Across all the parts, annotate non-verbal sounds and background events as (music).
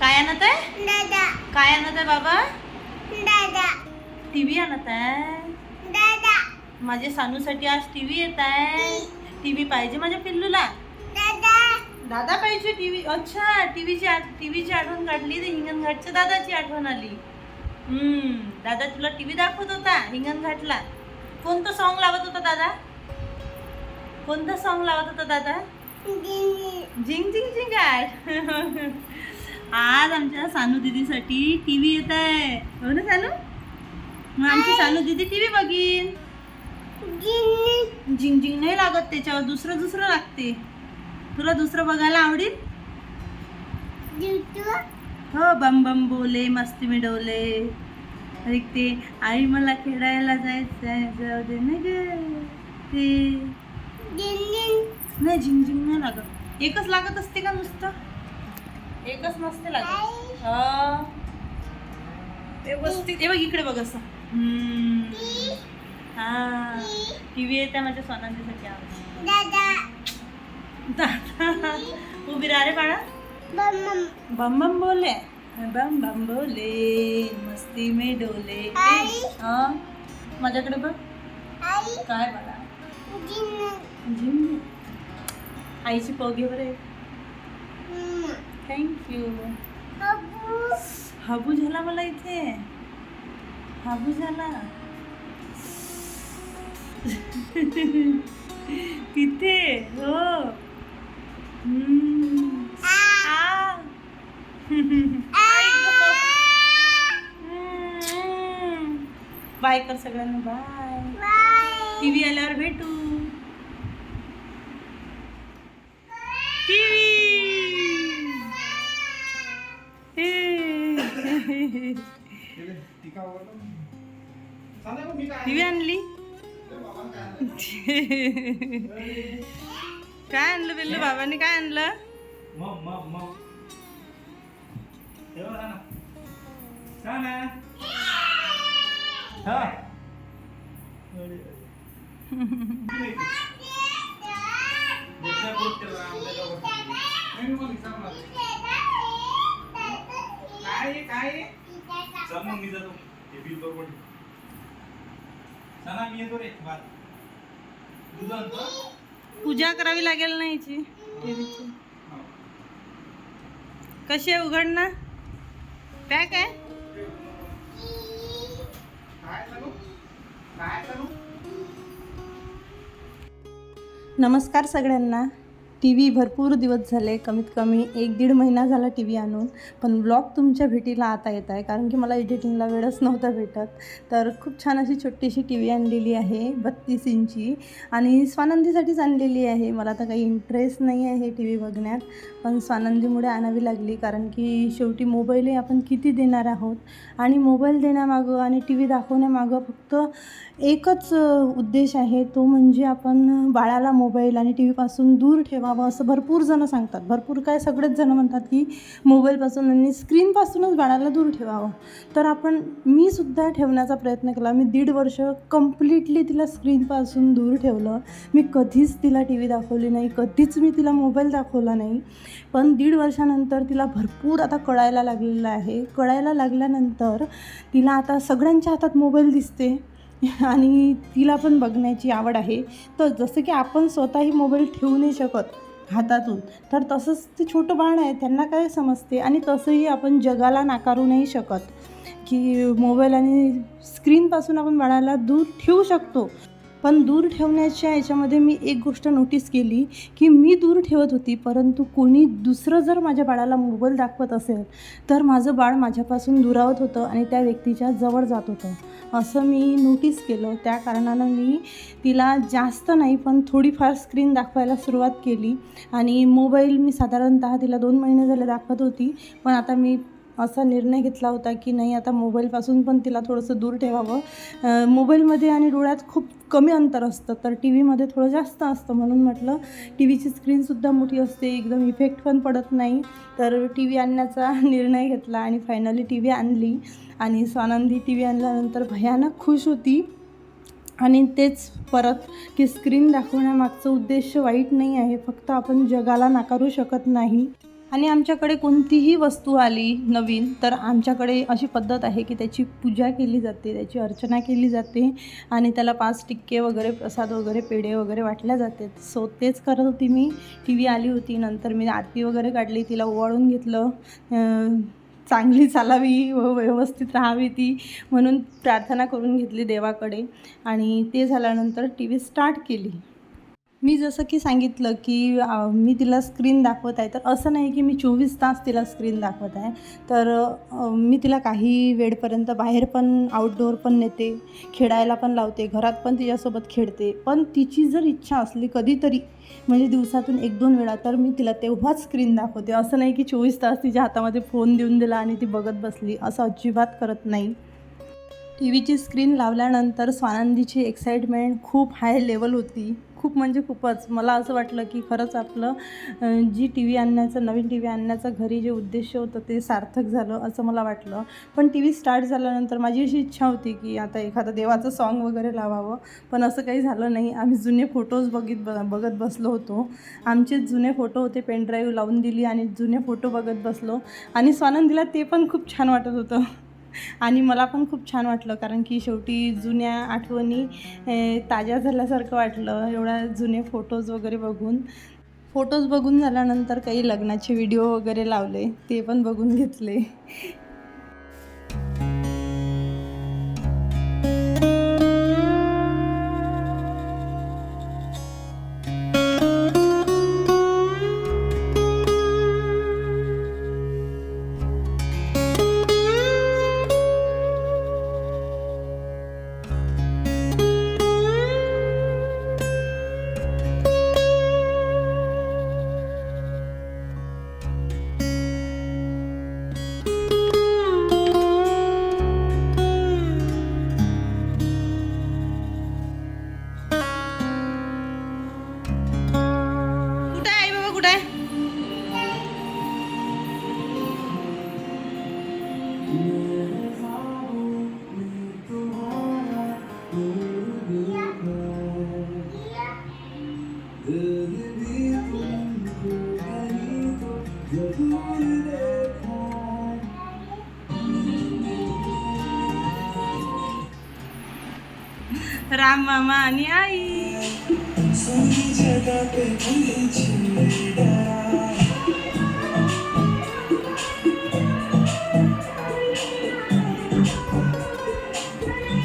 काय आणत आहे? दादा. काय आणत आहे बाबा? दादा. टीव्ही आणत आहे. दादा. माझ्या सानूसाठी आज टीव्ही येत आहे. टीव्ही पाहिजे माझ्या पिल्लूला? दादा. दादा पाहिजे टीव्ही अच्छा टीव्हीची टीव्हीची आठवण काढली तर हिंगणघाटच्या दादाची आठवण आली. हम्म दादा तुला टीव्ही दाखवत होता हिंगणघाटला. कोणतं सॉन्ग लावत होता दादा? कोणतं सॉन्ग लावत होता दादा? दिनी झिंग झिंग झिंगाट आज आमच्या सानू दीदीसाठी टीव्ही येत आहे. हो ना सानू? मग आमची सानू दीदी टीव्ही बघीन. दिनी झिंग झिंग नाही लागत त्याच्यावर. दुसरं दुसरं लागते. तुला दुसरं बघायला आवडेल? हो बम बम बोले मस्ती में डोले ऐकते आई मला खेळायला जायचं आहे जाऊ दे ना ग. ते. नाही झिंग नाही लागत. एकच लागत असते का नुसतं? एकच नसते लागत. हा. व्यवस्थित हे बघ इकडे बघ असं. हा. टीव्ही येते माझ्या सोनांसाठी आवडते दादा. उभी राहा रे बाळा. बम बम बोले. बम बम बोले मस्ती में डोले. हा. माझ्याकडे बघ. काय बाळा? जिम आईची पाव घे बरे. थँक्यू हाबू. झाला मला इथे. हाबू झाला. (laughs) तिथे हो. बाय कर सगळ्यांना. बाय. बाय. टीव्ही आल्यावर भेटू. टीव्ही आणली? काय आणलं बिल्लू बाबांनी? काय आणलं? काय काय चल मग मी जातो. हे बिल बरोबर चला मी येतो रे. बात दूध आणतो पूजा करावी लागेल ना याची हा. कशी आहे उघडणं पॅक आहे? नमस्कार सगळ्यांना. टी व्ही भरपूर दिवस झाले कमीत कमी एक दीड महिना झाला टी व्ही आणून. पण ब्लॉग तुमच्या भेटीला आता येत आहे कारण की मला एडिटिंगला वेळच नव्हता भेटत. तर खूप छान अशी छोटीशी टी व्ही आणलेली आहे बत्तीस इंची. आणि स्वानंदीसाठीच आणलेली आहे. मला तर काही इंटरेस्ट नाही आहे टी व्ही बघण्यात पण स्वानंदीमुळे आणावी लागली कारण की शेवटी मोबाईलही आपण किती देणार आहोत? आणि मोबाईल देण्यामागं आणि टी व्ही दाखवण्यामागं फक्त एकच उद्देश आहे तो म्हणजे आपण बाळाला मोबाईल आणि टी व्हीपासून दूर ठेवा ठेवावं असं भरपूर जणं सांगतात. भरपूर काय सगळेच जणं म्हणतात की मोबाईलपासून आणि स्क्रीनपासूनच बाळाला दूर ठेवावं. तर आपण मी सुद्धा ठेवण्याचा प्रयत्न केला. मी दीड वर्ष कम्प्लिटली तिला स्क्रीनपासून दूर ठेवलं. मी कधीच तिला टी व्ही दाखवली नाही कधीच मी तिला मोबाईल दाखवला नाही. पण दीड वर्षानंतर तिला भरपूर आता कळायला लागलेलं आहे. कळायला लागल्यानंतर तिला आता सगळ्यांच्या हातात मोबाईल दिसते. (laughs) आणि तिला पण बघण्याची आवड आहे. तर जसं की आपण स्वतःही मोबाईल ठेवू नाही शकत हातातून तर तसंच ते छोटं बाळ आहे त्यांना काय समजते? आणि तसंही आपण जगाला नाकारू नाही शकत. की मोबाईल आणि स्क्रीनपासून आपण बाळाला दूर ठेवू शकतो. पण दूर ठेवण्याच्या याच्यामध्ये मी एक गोष्ट नोटीस केली की मी दूर ठेवत होती परंतु कोणी दुसरं जर माझ्या बाळाला मोबाईल दाखवत असेल तर माझं बाळ माझ्यापासून दुरावत होतं आणि त्या व्यक्तीच्या जवळ जात होतं. असं मी नोटीस केलं. त्या कारणानं मी तिला जास्त नाही पण थोडीफार स्क्रीन दाखवायला सुरुवात केली. आणि मोबाईल मी साधारणतः तिला दोन महिने झाले दाखवत होती. पण आता मी असा निर्णय घेतला होता की नाही आता मोबाईलपासून पण तिला थोडंसं दूर ठेवावं. मोबाईलमध्ये आणि डोळ्यात खूप कमी अंतर असतं तर टी व्हीमध्ये थोडं जास्त असतं म्हणून म्हटलं. टी व्हीची स्क्रीनसुद्धा मोठी असते एकदम इफेक्ट पण पडत नाही. तर टी व्ही आणण्याचा (laughs) निर्णय घेतला आणि फायनली टी व्ही आणली. आणि स्वानंदी टी व्ही आणल्यानंतर भयानक खुश होती. आणि तेच परत की स्क्रीन दाखवण्यामागचं उद्देश वाईट नाही आहे फक्त आपण जगाला नाकारू शकत नाही. आणि आमच्याकडे कोणतीही वस्तू आली नवीन तर आमच्याकडे अशी पद्धत आहे की त्याची पूजा केली जाते त्याची अर्चना केली जाते आणि त्याला पाच टिक्के वगैरे प्रसाद वगैरे पेढे वगैरे वाटल्या जाते. सो तेच करत होती मी. टी व्ही आली होती नंतर मी आरती वगैरे काढली तिला ओवाळून घेतलं. चांगली चालावी व व्यवस्थित राहावी ती. म्हणून प्रार्थना करून घेतली देवाकडे. आणि ते झाल्यानंतर टी व्ही स्टार्ट केली. मी जसं की सांगितलं की मी तिला स्क्रीन दाखवत आहे. तर असं नाही की मी चोवीस तास तिला स्क्रीन दाखवत आहे. तर मी तिला काही वेळपर्यंत बाहेर पण आउटडोअर पण नेते खेळायला पण लावते घरात पण तिच्यासोबत खेळते. पण तिची जर इच्छा असली कधीतरी म्हणजे दिवसातून एक दोन वेळा तर मी तिला तेव्हाच स्क्रीन दाखवते. असं नाही की चोवीस तास तिच्या हातामध्ये फोन देऊन दिला आणि ती बघत बसली. असं अजिबात करत नाही. टी व्हीची स्क्रीन लावल्यानंतर स्वानंदीची एक्साइटमेंट खूप हाय लेवल होती. खूप म्हणजे खूपच. मला असं वाटलं की खरंच आपलं जी टी व्ही आणण्याचं नवीन टी व्ही आणण्याचं घरी जे उद्देश होतं ते सार्थक झालं असं मला वाटलं. पण टी व्ही स्टार्ट झाल्यानंतर माझी अशी इच्छा होती की आता एखादं देवाचं सॉन्ग वगैरे लावावं. पण असं काही झालं नाही. आम्ही जुने फोटोज बघित ब बघत बसलो होतो. आमचे जुने फोटो होते पेनड्राईव्ह लावून दिली आणि जुने फोटो बघत बसलो. आणि स्वानंदीला ते पण खूप छान वाटत होतं. आणि मला पण खूप छान वाटलं कारण की शेवटी जुन्या आठवणी ताज्या झाल्यासारखं वाटलं. एवढ्या जुने फोटोज वगैरे बघून. फोटोज बघून झाल्यानंतर काही लग्नाचे व्हिडिओ वगैरे लावले ते पण बघून घेतले. राम मामा आणि आई.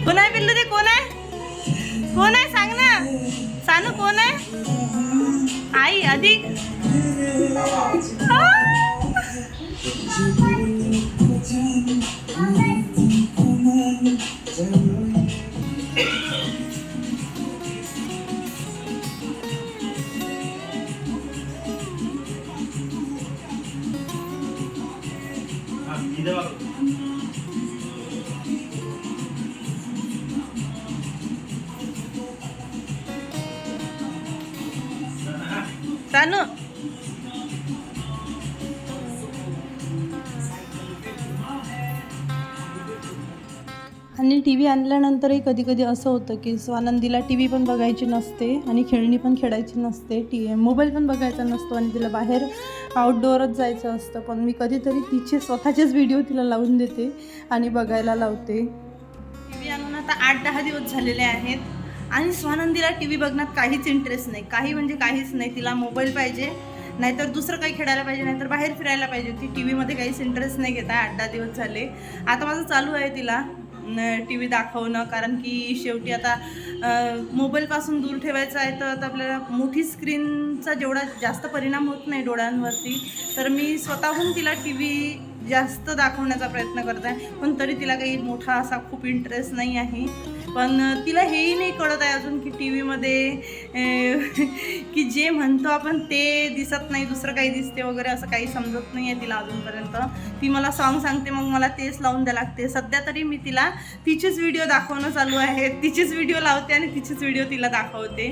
कोण आहे पिल्लू ते? कोण आहे? कोण आहे? सांग ना. सानू कोण आहे? आई अधिक सानू आणि टी व्ही आणल्यानंतरही कधी कधी असं होतं की स्वानंदीला टी व्ही पण बघायची नसते आणि खेळणी पण खेळायची नसते. टी मोबाईल पण बघायचा नसतो आणि तिला बाहेर आउटडोअरच जायचं असतं. पण मी कधीतरी तिचे स्वतःचेच व्हिडिओ तिला लावून देते आणि बघायला लावते. टी व्ही आणून आता आठ दहा दिवस झालेले आहेत. आणि स्वानंदीला टी व्ही बघण्यात काहीच इंटरेस्ट नाही. काही म्हणजे काहीच नाही. तिला मोबाईल पाहिजे. नाहीतर दुसरं काही खेळायला पाहिजे. नाहीतर बाहेर फिरायला पाहिजे ती टी व्हीमध्ये काहीच इंटरेस्ट नाही घेत. आहे आठ दहा दिवस झाले. आता माझं चालू आहे तिला टी व्ही दाखवणं. कारण की शेवटी आता मोबाईलपासून दूर ठेवायचं आहे तर आता आपल्याला मोठी स्क्रीनचा जेवढा जास्त परिणाम होत नाही डोळ्यांवरती तर मी स्वतःहून तिला टी व्ही जास्त दाखवण्याचा प्रयत्न करत आहे. पण तरी तिला काही मोठा असा खूप इंटरेस्ट नाही आहे. पण तिला हेही नाही कळत आहे अजून की टी व्हीमध्ये (laughs) की जे म्हणतो आपण ते दिसत नाही दुसरं काही दिसते वगैरे असं काही समजत नाही आहे तिला अजूनपर्यंत. ती मला सॉन्ग सांगते मग मला तेच लावून द्या लागते. सध्या तरी मी तिला तिचेच व्हिडिओ दाखवणं चालू आहे. तिचेच व्हिडिओ लावते आणि तिचेच व्हिडिओ तिला दाखवते.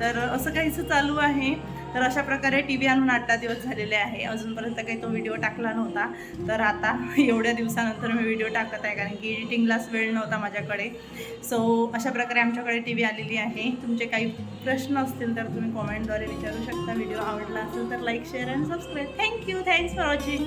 तर असं काहीसं चालू आहे. तर अशा प्रकारे टी व्ही आणून आठ दिवस झालेले आहे. अजूनपर्यंत काही तो व्हिडिओ टाकला नव्हता. तर आता एवढ्या दिवसानंतर मी व्हिडिओ टाकत आहे कारण की एडिटिंगलाच वेळ नव्हता माझ्याकडे. सो अशा प्रकारे आमच्याकडे टी व्ही आलेली आहे. तुमचे काही प्रश्न असतील तर तुम्ही कॉमेंटद्वारे विचारू शकता. व्हिडिओ आवडला असेल तर like share and subscribe thank you thanks for watching